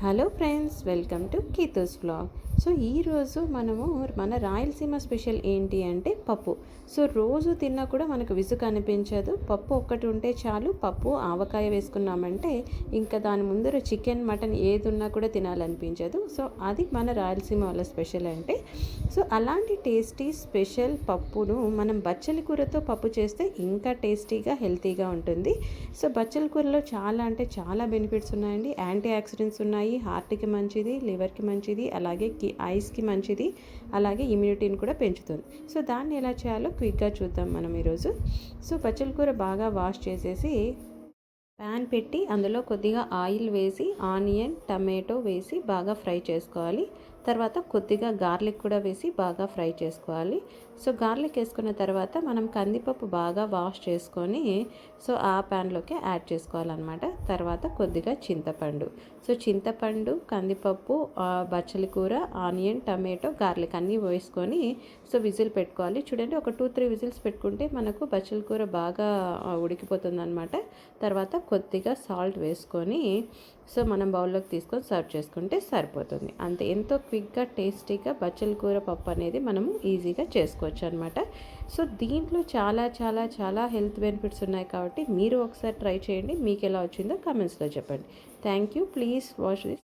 Hello friends welcome to కీతోస్ blog so ఈరోజు మనము మన రాయలసీమ స్పెషల్ ఏంటి అంటే పప్పు. సో రోజు తిన్నా కూడా మనకు విసుగు అనిపించదు. పప్పు ఒక్కటి ఉంటే చాలు. పప్పు ఆవకాయ వేసుకున్నామంటే ఇంకా దాని ముందర చికెన్ మటన్ ఏది ఉన్నా కూడా తినాలనిపించదు. సో అది మన రాయలసీమ వాళ్ళ స్పెషల్ అంటే. సో అలాంటి టేస్టీ స్పెషల్ పప్పును మనం బచ్చలి కూరతో పప్పు చేస్తే ఇంకా టేస్టీగా హెల్తీగా ఉంటుంది. సో బచ్చలి కూరలో చాలా అంటే చాలా బెనిఫిట్స్ ఉన్నాయండి. యాంటీ ఆక్సిడెంట్స్ ఉన్నాయి. హార్ట్కి మంచిది లివర్కి మంచిది అలాగే కి ఐస్కి మంచిది అలాగే ఇమ్యూనిటీని కూడా పెంచుతుంది. సో దాన్ని ఎలా చేయాలో క్విక్గా చూద్దాం మనం ఈరోజు. సో పచ్చల కూర బాగా వాష్ చేసేసి ప్యాన్ పెట్టి అందులో కొద్దిగా ఆయిల్ వేసి ఆనియన్ టమాటో వేసి బాగా ఫ్రై చేసుకోవాలి. తర్వాత కొద్దిగా గార్లిక్ కూడా వేసి బాగా ఫ్రై చేసుకోవాలి. సో గార్లిక్ వేసుకున్న తర్వాత మనం కందిపప్పు బాగా వాష్ చేసుకొని సో ఆ ప్యాన్లోకి యాడ్ చేసుకోవాలన్నమాట. తర్వాత కొద్దిగా చింతపండు. సో చింతపండు కందిపప్పు బచ్చలి కూర ఆనియన్ టమాటో గార్లిక్ అన్నీ వేసుకొని సో విజిల్ పెట్టుకోవాలి. చూడండి ఒక టూ త్రీ విజిల్స్ పెట్టుకుంటే మనకు బచ్చలి కూర బాగా ఉడికిపోతుంది అనమాట తర్వాత కొద్దిగా సాల్ట్ వేసుకొని సో మనం బౌల్లోకి తీసుకొని సర్వ్ చేసుకుంటే సరిపోతుంది. అంతే ఎంతో క్విక్గా టేస్టీగా బచ్చల కూర పప్పు అనేది మనము ఈజీగా చేసుకోవచ్చు అనమాట సో దీంట్లో చాలా చాలా చాలా హెల్త్ బెనిఫిట్స్ ఉన్నాయి కాబట్టి మీరు ఒకసారి ట్రై చేయండి. మీకు ఎలా వచ్చిందో కమెంట్స్లో చెప్పండి. Thank you. Please watch this.